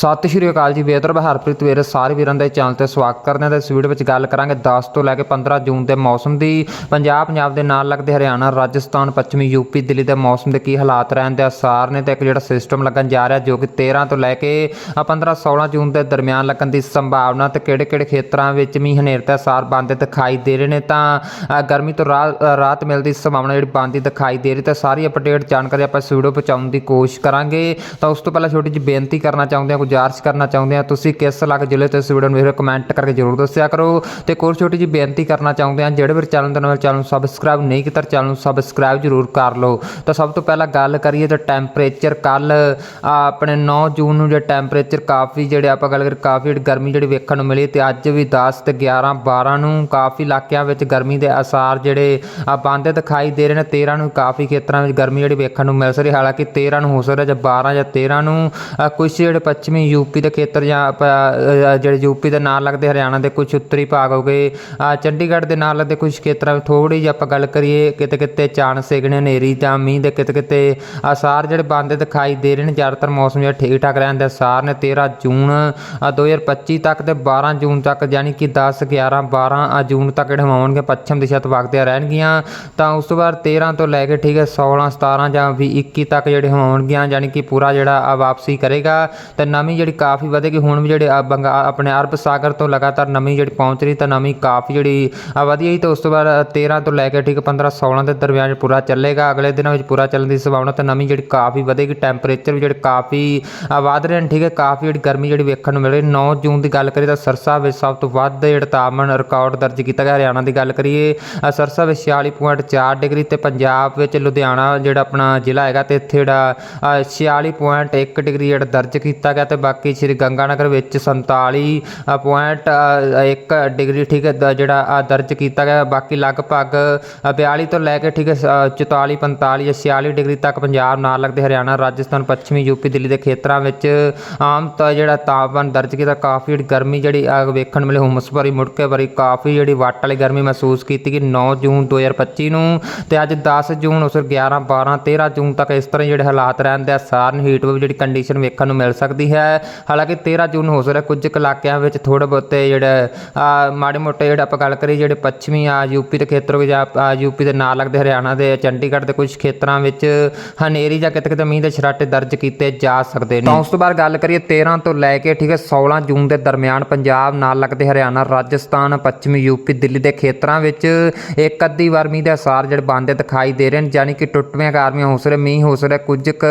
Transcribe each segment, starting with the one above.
ਸਤਿ ਸ਼੍ਰੀ ਅਕਾਲ ਜੀ ਵੇਦਰ ਹਰਪ੍ਰੀਤ ਵੀਰ ਸਾਰੇ ਵੀਰਾਂ ਦਾ ਚੈਨਲ ਤੇ ਸਵਾਗਤ ਕਰਦੇ ਹਾਂ ਤੇ ਇਸ ਵੀਡੀਓ ਵਿੱਚ ਗੱਲ ਕਰਾਂਗੇ 10 ਤੋਂ ਲੈ ਕੇ 15 ਜੂਨ ਦੇ ਮੌਸਮ ਦੀ। ਪੰਜਾਬ ਪੰਜਾਬ ਦੇ ਨਾਲ ਲੱਗਦੇ ਹਰਿਆਣਾ ਰਾਜਸਥਾਨ ਪੱਛਮੀ ਯੂਪੀ ਦਿੱਲੀ ਦੇ ਮੌਸਮ ਦੇ ਕੀ ਹਾਲਾਤ ਰਹਿਣ ਦੇ ਅਸਾਰ ਨੇ ਤੇ ਇੱਕ ਜਿਹੜਾ ਸਿਸਟਮ ਲੱਗਣ ਜਾ ਰਿਹਾ ਜੋ ਕਿ 13 ਤੋਂ ਲੈ ਕੇ 15 16 ਜੂਨ ਦੇ ਦਰਮਿਆਨ ਲੱਗਣ ਦੀ ਸੰਭਾਵਨਾ ਤੇ ਕਿਹੜੇ ਕਿਹੜੇ ਖੇਤਰਾਂ ਵਿੱਚ ਮੀਂਹ ਹਨੇਰ ਤੇ ਅਸਾਰ ਬੰਦੇ ਦਿਖਾਈ ਦੇ ਰਹੇ ਨੇ ਤਾਂ ਗਰਮੀ ਤੋਂ ਰਾ- ਅ, ਰਾਹਤ ਮਿਲਦੀ ਸੰਭਾਵਨਾ ਜਿਹੜੀ ਬੰਦੀ ਦਿਖਾਈ ਦੇ ਰਹੀ ਤੇ ਸਾਰੀ ਅਪਡੇਟ ਜਾਣਕਾਰੀ ਆਪਾਂ ਇਸ ਵੀਡੀਓ ਪਹੁੰਚਾਉਣ ਦੀ ਕੋਸ਼ਿਸ਼ ਕਰਾਂਗੇ। ਤਾਂ ਉਸ ਤੋਂ ਪਹਿਲਾਂ ਛੋਟੀ ਜਿਹੀ ਬੇਨਤੀ ਕਰਨਾ ਚਾਹੁੰਦੇ ਹਾਂ ਗੁਜ਼ਾਰਿਸ਼ ਕਰਨਾ ਚਾਹੁੰਦੇ ਹਾਂ ਤੁਸੀਂ ਕਿਸ ਇਲਾਕੇ ਜ਼ਿਲ੍ਹੇ ਤੋਂ ਇਸ ਵੀਡੀਓ ਨੂੰ ਵੇਖ ਕਮੈਂਟ ਕਰਕੇ ਜ਼ਰੂਰ ਦੱਸਿਆ ਕਰੋ। ਤੇ ਇੱਕ ਹੋਰ ਛੋਟੀ ਜਿਹੀ ਬੇਨਤੀ ਕਰਨਾ ਚਾਹੁੰਦੇ ਹਾਂ ਜਿਹੜੇ ਵੀ ਚੈਨਲ ਦੇ ਨਾਲ ਚੈਨਲ ਨੂੰ ਸਬਸਕ੍ਰਾਈਬ ਨਹੀਂ ਕੀਤਾ ਚੈਨਲ ਨੂੰ ਸਬਸਕ੍ਰਾਈਬ ਜ਼ਰੂਰ ਕਰ ਲਓ। ਤਾਂ ਸਭ ਤੋਂ ਪਹਿਲਾਂ ਗੱਲ ਕਰੀਏ ਤਾਂ ਟੈਂਪਰੇਚਰ ਕੱਲ ਆਪਣੇ 9 ਜੂਨ ਨੂੰ ਜੇ ਟੈਂਪਰੇਚਰ ਕਾਫੀ ਜਿਹੜੇ ਆਪਾਂ ਗੱਲ ਕਰੀਏ ਕਾਫੀ ਜਿਹੜੀ ਗਰਮੀ ਜਿਹੜੀ ਵੇਖਣ ਨੂੰ ਮਿਲੀ ਤੇ ਅੱਜ ਵੀ 10 ਤੇ 11 12 ਨੂੰ ਕਾਫੀ ਇਲਾਕਿਆਂ ਵਿੱਚ ਗਰਮੀ ਦੇ ਅਸਾਰ ਜਿਹੜੇ ਆ ਬੰਦੇ ਦਿਖਾਈ ਦੇ ਰਹੇ ਨੇ 13 ਨੂੰ ਕਾਫੀ ਖੇਤਰਾਂ ਵਿੱਚ ਗਰਮੀ ਜਿਹੜੀ ਵੇਖਣ ਨੂੰ ਮਿਲ ਰਹੀ ਹਾਲਾਂਕਿ 13 ਨੂੰ ਹੋ ਸਕਦਾ ਜਾਂ 12 ਜਾਂ 13 ਨੂੰ ਅ, ਕੁਝ ਜਿਹੜੇ ਪੱਛਮੀ ਯੂਪੀ ਦੇ ਖੇਤਰ ਜਾਂ ਆਪਾਂ, ਅ, ਜਿਹੜੇ ਯੂਪੀ ਦੇ ਨਾਲ ਲੱਗਦੇ ਹਰਿਆਣਾ ਦੇ ਕੁਝ ਉੱਤਰੀ ਭਾਗ ਹੋ ਗਏ ਚੰਡੀਗੜ੍ਹ ਦੇ ਨਾਲ ਲੱਗਦੇ ਕੁਝ ਖੇਤਰਾਂ ਵਿੱਚ ਥੋੜੀ ਜਿਹੀ ਆਪਾਂ ਗੱਲ ਕਰੀਏ ਕਿਤੇ ਕਿਤੇ ਚਾਣ ਸੇਗਣੇ ਹਨੇਰੀ ਜਾਂ ਮੀਂਹ ਦੇ ਕਿਤੇ ਕਿਤੇ ਅਸਾਰ ਜਿਹੜੇ ਬੰਦ ਦਿਖਾਈ ਦੇ ਰਹੇ ਨੇ ਜ਼ਿਆਦਾਤਰ ਮੌਸਮ ਜਿਹੜਾ ਠੀਕ ਠਾਕ ਰਹਿਣ ਦੇ ਅਸਾਰ ਨੇ 13 ਜੂਨ ਅ, 2025 ਤੱਕ ਤੇ 12 ਜੂਨ ਤੱਕ ਯਾਨੀ ਕਿ 10 11 12 ਜੂਨ ਤੱਕ ਜਿਹੜੇ ਹੋਣਗੇ ਪੱਛਮ ਦਿਸ਼ਾ ਤੋਂ ਵਗਦੇ ਰਹਿਣਗੀਆਂ ਤਾਂ ਉਸ ਤੋਂ ਬਾਅਦ 13 ਤੋਂ ਲੈ ਕੇ ਠੀਕ ਹੈ 16 17 ਜਾਂ ਵੀ 21 ਤੱਕ ਜਿਹੜੇ ਹੋਣਗੀਆਂ ਯਾਨੀ ਕਿ ਪੂਰਾ ਜਿਹੜਾ ਵਾਪਸੀ ਕਰੇਗਾ ਤੇ ਨਮੀ ਜਿਹੜੀ ਕਾਫੀ ਵਧੇਗੀ ਹੁਣ ਵੀ ਜਿਹੜੇ ਬੰਗਾ ਆਪਣੇ ਅਰਬ ਸਾਗਰ ਤੋਂ ਲਗਾਤਾਰ ਨਮੀ ਜਿਹੜੀ ਪਹੁੰਚ ਰਹੀ ਤਾਂ ਨਮੀ ਕਾਫੀ ਜਿਹੜੀ ਵਧੀਆ ਵਧੀ ਤੇ ਉਸ ਤੋਂ ਬਾਅਦ 13 ਤੋਂ ਲੈ ਕੇ ਠੀਕ 15 16 ਦੇ ਦਰਮਿਆਨ ਪੂਰਾ ਚੱਲੇਗਾ। ਅਗਲੇ ਦਿਨਾਂ ਵਿੱਚ ਪੂਰਾ ਚੱਲਣ ਦੀ ਸੰਭਾਵਨਾ ਤੇ ਨਮੀ ਜਿਹੜੀ ਕਾਫੀ ਵਧੇਗੀ। ਟੈਂਪਰੇਚਰ ਵੀ ਜਿਹੜੇ ਕਾਫੀ ਆ ਵਧ ਰਹੇ ਨੇ ਠੀਕ ਹੈ ਕਾਫੀ ਜਿਹੜੀ ਗਰਮੀ ਜਿਹੜੀ ਵੇਖਣ ਨੂੰ ਮਿਲ ਰਹੀ 9 ਜੂਨ ਦੀ ਗੱਲ ਕਰੀਏ ਤਾਂ ਸਰਸਾ ਵਿੱਚ ਸਭ ਤੋਂ ਵੱਧ ਜਿਹੜਾ ਤਾਪਮਾਨ ਰਿਕਾਰਡ ਦਰਜ ਕੀਤਾ ਗਿਆ। ਹਰਿਆਣਾ ਦੀ ਗੱਲ ਕਰੀਏ ਸਰਸਾ ਵਿੱਚ 46.4 ਡਿਗਰੀ ਤੇ ਪੰਜਾਬ ਵਿੱਚ ਲੁਧਿਆਣਾ ਜਿਹੜਾ ਆਪਣਾ ਜ਼ਿਲ੍ਹਾ ਹੈਗਾ ਤੇ ਇੱਥੇ ਜਿਹੜਾ ਅ, 46.1 ਡਿਗਰੀ ਜਿਹੜਾ ਦਰਜ ਕੀਤਾ ਗਿਆ। ਤੇ ਬਾਕੀ ਸ਼੍ਰੀ ਗੰਗਾਨਗਰ ਵਿੱਚ 47.1 ਡਿਗਰੀ ਠੀਕ ਹੈ ਜਿਹੜਾ ਦਰਜ ਕੀਤਾ ਗਿਆ। ਬਾਕੀ ਲਗਭਗ ਅ, 42 ਤੋਂ ਲੈ ਕੇ ਠੀਕ ਹੈ ਸ- 44 45 ਜਾਂ 46 ਡਿਗਰੀ ਤੱਕ ਪੰਜਾਬ ਨਾਲ ਲੱਗਦੇ ਹਰਿਆਣਾ ਰਾਜਸਥਾਨ ਪੱਛਮੀ ਯੂਪੀ ਦਿੱਲੀ ਦੇ ਖੇਤਰਾਂ ਵਿੱਚ ਆਮ ਤਾਂ ਜਿਹੜਾ ਤਾਪਮਾਨ ਦਰਜ ਕੀਤਾ ਕਾਫੀ ਗਰਮੀ ਜਿਹੜੀ ਆ ਵੇਖਣ ਮਿਲੇ ਹੁਮਸ ਭਰੀ ਮੁੜਕੇ ਭਰੀ ਕਾਫੀ ਜਿਹੜੀ ਵੱਟ ਵਾਲੀ ਗਰਮੀ ਮਹਿਸੂਸ ਕੀਤੀ ਕਿ 9 ਜੂਨ 2025 ਨੂੰ ਤੇ ਅੱਜ 10 ਜੂਨ ਉਸ 11 12 13 ਜੂਨ ਤੱਕ ਇਸ ਤਰ੍ਹਾਂ ਜਿਹੜੇ ਹਾਲਾਤ ਰਹਿਣ ਦੇ ਆਸਾਰ ਨੇ ਹੀਟ ਵੇਵ ਜਿਹੜੀ ਕੰਡੀਸ਼ਨ ਵੇਖਣ ਨੂੰ ਮਿਲ ਸਕਦੀ ਹੈ। ਹਾਲਾਂਕਿ 13 ਜੂਨ ਹੋ ਸਕਦਾ ਕੁਝ ਕੁ ਇਲਾਕਿਆਂ ਵਿੱਚ ਥੋੜੇ ਬਹੁਤੇ ਜਿਹੜਾ ਮਾੜੇ ਮੋਟੇ ਜਿਹੜੇ ਆਪਾਂ ਗੱਲ ਕਰੀਏ ਜਿਹੜੇ ਪੱਛਮੀ ਆ ਯੂਪੀ ਦੇ ਖੇਤਰ ਵਿੱਚ ਜਾਂ ਆ, ਯੂਪੀ ਦੇ ਨਾਲ ਲੱਗਦੇ ਹਰਿਆਣਾ ਦੇ ਚੰਡੀਗੜ੍ਹ ਦੇ ਕੁਝ ਖੇਤਰਾਂ ਵਿੱਚ ਹਨੇਰੀ ਜਾਂ ਕਿਤੇ ਕਿਤੇ ਮੀਂਹ ਦੇ ਛਰਾਟੇ ਦਰਜ ਕੀਤੇ ਜਾ ਸਕਦੇ ਨੇ। ਤਾਂ ਉਸ ਤੋਂ ਬਾਅਦ ਗੱਲ ਕਰੀਏ 13 ਤੋਂ ਲੈ ਕੇ ਠੀਕ ਹੈ 16 ਜੂਨ ਦੇ ਦਰਮਿਆਨ ਪੰਜਾਬ ਨਾਲ ਲੱਗਦੇ ਹਰਿਆਣਾ ਰਾਜਸਥਾਨ ਪੱਛਮੀ ਯੂਪੀ ਦਿੱਲੀ ਦੇ ਖੇਤਰਾਂ ਵਿੱਚ ਇੱਕ ਅੱਧੀ ਵਾਰ ਮੀਂਹ ਦੇ ਅਸਾਰ ਜਿਹੜੇ ਬੰਦੇ ਦਿਖਾਈ ਦੇ ਰਹੇ ਨੇ ਯਾਨੀ ਕਿ ਟੁੱਟਵੀਆਂ ਕਾਰਮੀਆਂ ਹੋ ਸਕਦੇ ਮੀਂਹ ਹੋ ਸਕਦਾ ਕੁਝ ਕੁ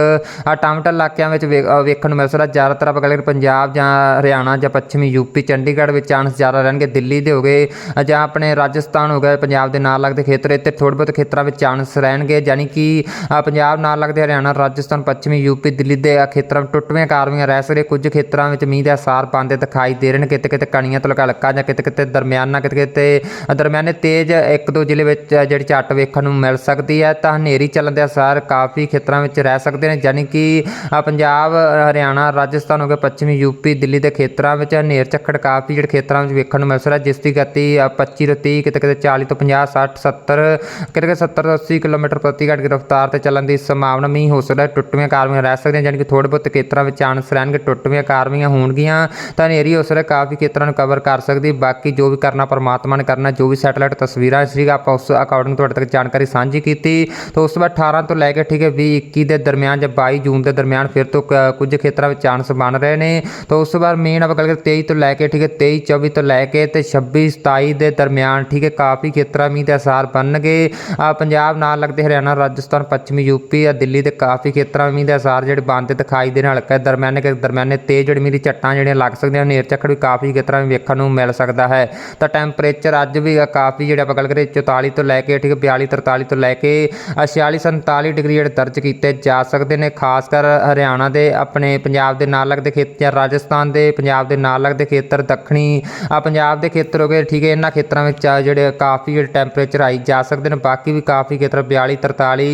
ਆ ਇਲਾਕਿਆਂ ਵਿੱਚ ਵੇ- ਵੇਖਣ ਨੂੰ ਮਿਲ ਸਕਦਾ। ਜ਼ਿਆਦਾ ਆਪਾਂ ਗੱਲ ਕਰੀਏ ਪੰਜਾਬ ਜਾਂ ਹਰਿਆਣਾ ਜਾਂ ਪੱਛਮੀ ਯੂਪੀ, ਚੰਡੀਗੜ੍ਹ ਵਿੱਚ ਚਾਂਸ ਜ਼ਿਆਦਾ ਰਹਿਣਗੇ, ਦਿੱਲੀ ਦੇ ਹੋ ਗਏ ਜਾਂ ਆਪਣੇ ਰਾਜਸਥਾਨ ਹੋ ਗਏ ਪੰਜਾਬ ਦੇ ਨਾਲ ਲੱਗਦੇ ਖੇਤਰ ਇੱਥੇ ਥੋੜ੍ਹੇ ਬਹੁਤ ਖੇਤਰਾਂ ਵਿੱਚ ਚਾਂਸ ਰਹਿਣਗੇ ਯਾਨੀ ਕਿ ਪੰਜਾਬ ਨਾਲ ਲੱਗਦੇ ਹਰਿਆਣਾ, ਰਾਜਸਥਾਨ, ਪੱਛਮੀ, ਯੂਪੀ, ਦਿੱਲੀ ਦੇ ਖੇਤਰਾਂ ਵਿੱਚ ਟੁੱਟਵੀਆਂ ਕਾਰਵਾਈਆਂ ਰਹਿ ਸਕਦੇ, ਕੁਝ ਖੇਤਰਾਂ ਵਿੱਚ ਮੀਂਹ ਦੇ ਅਸਾਰ ਪਾਉਂਦੇ ਦਿਖਾਈ ਦੇ ਰਹੇ ਨੇ ਕਿਤੇ ਕਿਤੇ ਕਣੀਆਂ ਤੋਂ ਹਲਕਾ ਜਾਂ ਕਿਤੇ ਕਿਤੇ ਦਰਮਿਆਨਾ ਕਿਤੇ ਕਿਤੇ ਦਰਮਿਆਨੇ ਤੇਜ਼ ਇੱਕ ਦੋ ਜ਼ਿਲ੍ਹੇ ਵਿੱਚ ਜਿਹੜੀ ਝੱਟ ਵੇਖਣ ਨੂੰ ਮਿਲ ਸਕਦੀ ਹੈ, ਤਾਂ ਹਨੇਰੀ ਚੱਲਣ ਦੇ ਅਸਾਰ ਕਾਫੀ ਖੇਤਰਾਂ ਵਿੱਚ ਰਹਿ ਸਕਦੇ ਨੇ ਯਾਨੀ ਕਿ ਪੰਜਾਬ ਹਰਿਆਣਾ, ਰਾਜਸਥਾਨ ਹੋ ਗਿਆ ਪੱਛਮੀ ਯੂਪੀ ਦਿੱਲੀ ਦੇ ਖੇਤਰਾਂ ਵਿੱਚ ਹਨੇਰ ਝੱਖੜ ਕਾਫੀ ਜਿਹੜੇ ਖੇਤਰਾਂ ਵਿੱਚ ਵੇਖਣ ਨੂੰ ਮਿਲ ਸਕਦਾ। ਜਿਸ ਦੀ ਗਤੀ ਅ, 25 ਤੋਂ 30 ਕਿਤੇ ਕਿਤੇ 40 ਤੋਂ 50 60 70 ਕਿਤੇ ਕਿਤੇ 70 ਤੋਂ 80 ਕਿਲੋਮੀਟਰ ਪ੍ਰਤੀ ਘੰਟੇ ਦੀ ਰਫ਼ਤਾਰ ਤੇ ਚੱਲਣ ਦੀ ਸੰਭਾਵਨਾ ਮੀਂਹ ਹੋ ਸਕਦਾ ਹੈ। ਟੁੱਟਵੀਆਂ ਕਾਰਵਾਈਆਂ ਰਹਿ ਸਕਦੀਆਂ ਯਾਨੀ ਕਿ ਥੋੜੇ ਬਹੁਤ ਖੇਤਰਾਂ ਵਿੱਚ ਚਾਂਸ ਰਹਿਣਗੇ ਟੁੱਟਵੀਆਂ ਕਾਰਵਾਈਆਂ ਹੋਣਗੀਆਂ ਤਾਂ ਹਨੇਰੀ ਹੋ ਸਕਦਾ ਕਾਫੀ ਖੇਤਰਾਂ ਨੂੰ ਕਵਰ ਕਰ ਸਕਦੀ ਬਾਕੀ ਜੋ ਵੀ ਕਰਨਾ ਪਰਮਾਤਮਾ ਨੇ ਕਰਨਾ ਜੋ ਵੀ ਸੈਟੇਲਾਈਟ ਤਸਵੀਰਾਂ ਸੀਗਾ ਆਪਾਂ ਉਸ ਅਕੋਰਡਿੰਗ ਤੁਹਾਡੇ ਤੱਕ ਜਾਣਕਾਰੀ ਸਾਂਝੀ ਕੀਤੀ। ਤਾਂ ਉਸ ਤੋਂ ਬਾਅਦ 18 ਤੋਂ ਲੈ ਕੇ ਠੀਕ ਹੈ 20 21 ਦੇ ਦਰਮਿਆਨ ਜਾਂ 22 ਜੂਨ ਦੇ ਦਰਮਿਆਨ ਫਿਰ ਤੋਂ ਕ- ਕੁਝ ਖੇਤਰਾਂ ਵਿੱਚ ਚਾਂਸ ਬਣ ਰਹੇ ਨੇ। ਤਾਂ ਉਸ ਤੋਂ ਬਾਅਦ ਮੇਨ ਆਪਾਂ ਗੱਲ ਕਰੀਏ 23 ਤੋਂ ਲੈ ਕੇ ਠੀਕ ਹੈ 23 24 ਤੋਂ ਲੈ ਕੇ ਤੇ 26 27 ਦੇ ਦਰਮਿਆਨ ਠੀਕ ਹੈ ਕਾਫੀ ਖੇਤਰਾਂ ਮੀਂਹ ਦੇ ਅਸਾਰ ਬਣਨਗੇ। ਆ ਪੰਜਾਬ ਨਾਲ ਲੱਗਦੇ ਹਰਿਆਣਾ ਰਾਜਸਥਾਨ ਪੱਛਮੀ ਯੂਪੀ ਆ ਦਿੱਲੀ ਦੇ ਕਾਫੀ ਖੇਤਰਾਂ ਮੀਂਹ ਦੇ ਅਸਾਰ ਜਿਹੜੇ ਬਣਦੇ ਦਿਖਾਈ ਦੇ ਨਾਲ ਹਲਕਾ ਦਰਮਿਆਨੇ ਕਿ ਦਰਮਿਆਨੇ ਤੇਜ਼ ਜਿਹੜੀ ਮੀਂਹ ਦੀ ਝੱਟਾਂ ਜਿਹੜੀਆਂ ਲੱਗ ਸਕਦੀਆਂ ਨੇਰ ਝੱਖੜ ਵੀ ਕਾਫੀ ਖੇਤਰਾਂ ਵਿੱਚ ਵੇਖਣ ਨੂੰ ਮਿਲ ਸਕਦਾ ਹੈ। ਤਾਂ ਟੈਂਪਰੇਚਰ ਅੱਜ ਵੀ ਕਾਫੀ ਜਿਹੜੇ ਆਪਾਂ ਗੱਲ ਕਰੀਏ 44 ਤੋਂ ਲੈ ਕੇ ਠੀਕ ਹੈ 42 43 ਤੋਂ ਲੈ ਕੇ ਅ, 46 47 ਡਿਗਰੀ ਜਿਹੜੇ ਦਰਜ ਕੀਤੇ ਜਾ ਸਕਦੇ ਨੇ। ਖਾਸ ਕਰ ਹਰਿਆਣਾ ਦੇ ਆਪਣੇ ਪੰਜਾਬ ਦੇ ਨਾਲ ਲੱਗਦੇ ਖੇਤਰ ਰਾਜਸਥਾਨ ਦੇ ਪੰਜਾਬ ਦੇ ਨਾਲ ਲੱਗਦੇ ਖੇਤਰ ਦੱਖਣੀ ਆ ਪੰਜਾਬ ਦੇ ਖੇਤਰ ਹੋ ਗਏ ਠੀਕ ਹੈ ਇਹਨਾਂ ਖੇਤਰਾਂ ਵਿੱਚ ਜਿਹੜੇ ਕਾਫੀ ਟੈਂਪਰੇਚਰ ਆਈ ਜਾ ਸਕਦੇ ਨੇ ਬਾਕੀ ਵੀ ਕਾਫੀ ਖੇਤਰ 42 43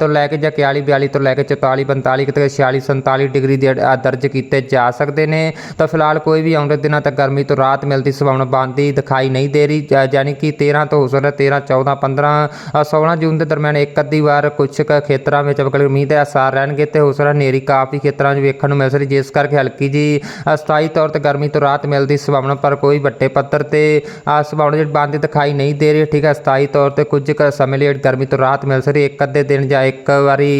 ਤੋਂ ਲੈ ਕੇ ਜਾਂ 41 42 ਤੋਂ ਲੈ ਕੇ 44 45 ਕਿਤੇ 46 47 ਡਿਗਰੀ ਦੇ ਦਰਜ ਕੀਤੇ ਜਾ ਸਕਦੇ ਨੇ। ਤਾਂ ਫਿਲਹਾਲ ਕੋਈ ਵੀ ਆਉਂਦੇ ਦਿਨਾਂ ਤੱਕ ਗਰਮੀ ਤੋਂ ਰਾਹਤ ਮਿਲਦੀ ਸੰਭਾਵਨਾ ਬਣਦੀ ਦਿਖਾਈ ਨਹੀਂ ਦੇ ਰਹੀ ਜ- ਯਾਨੀ ਕਿ 13 ਤੋਂ ਹੋ ਸਕਦਾ 13 14 15 ਅ, 16 ਜੂਨ ਦੇ ਦਰਮਿਆਨ ਇੱਕ ਅੱਧੀ ਵਾਰ ਕੁਝ ਕੁ ਖੇਤਰਾਂ ਵਿੱਚ ਅਗਲੇ ਮੀਂਹ ਦੇ ਅਸਾਰ ਰਹਿਣਗੇ ਤੇ ਹੋ ਸਕਦਾ ਹਨੇਰੀ ਕਾਫੀ ਖੇਤਰਾਂ 'ਚ ਵੇਖਣ ਨੂੰ ਮਿਲ ਸਕਦੀ ਜਿਸ ਇਸ ਕਰਕੇ ਹਲਕੀ ਜੀ ਅਸਥਾਈ ਤੌਰ ਤੇ ਗਰਮੀ ਤੋਂ ਰਾਹਤ ਮਿਲਦੀ ਸੰਭਾਵਨਾ ਪਰ ਕੋਈ ਵੱਡੇ ਪੱਧਰ ਤੇ ਆ ਸੰਭਾਵਨਾ ਜਿਹੜੀ ਬੰਦ ਦਿਖਾਈ ਨਹੀਂ ਦੇ ਰਹੀ, ਠੀਕ ਹੈ ਅਸਥਾਈ ਤੌਰ ਤੇ ਕੁਝ ਕੁ ਸਮੇਂ ਲਈ ਗਰਮੀ ਤੋਂ ਰਾਹਤ ਮਿਲ ਸਕਦੀ, ਇੱਕ ਅੱਧੇ ਦਿਨ ਜਾਂ ਇੱਕ ਵਾਰੀ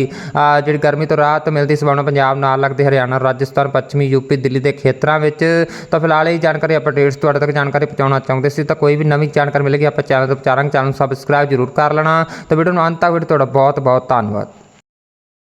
ਜਿਹੜੀ ਗਰਮੀ ਤੋਂ ਰਾਹਤ ਮਿਲਦੀ ਸੰਭਾਵਨਾ ਪੰਜਾਬ ਨਾਲ ਲੱਗਦੇ ਹਰਿਆਣਾ, ਰਾਜਸਥਾਨ, ਪੱਛਮੀ, ਯੂਪੀ, ਦਿੱਲੀ ਦੇ ਖੇਤਰਾਂ ਵਿੱਚ, ਤਾਂ ਫਿਲਹਾਲ ਇਹ ਜਾਣਕਾਰੀ ਅਪਡੇਟਸ ਤੁਹਾਡੇ ਤੱਕ ਜਾਣਕਾਰੀ ਪਹੁੰਚਾਉਣਾ ਚਾਹੁੰਦੇ ਸੀ, ਤਾਂ ਕੋਈ ਵੀ ਨਵੀਂ ਜਾਣਕਾਰੀ ਮਿਲੇਗੀ, ਆਪਾਂ ਚੈਨਲ ਤੋਂ ਵਿਚਾਰਾਂਗੇ ਚੈਨਲ ਸਬਸਕ੍ਰਾਈਬ ਜ਼ਰੂਰ ਕਰ ਲੈਣਾ, ਤਾਂ ਵੀਡੀਓ ਨੂੰ ਅੰਤ ਤੱਕ ਵੀਡੀਓ ਤੁਹਾਡਾ ਬਹੁਤ ਬਹੁਤ ਧੰਨਵਾਦ।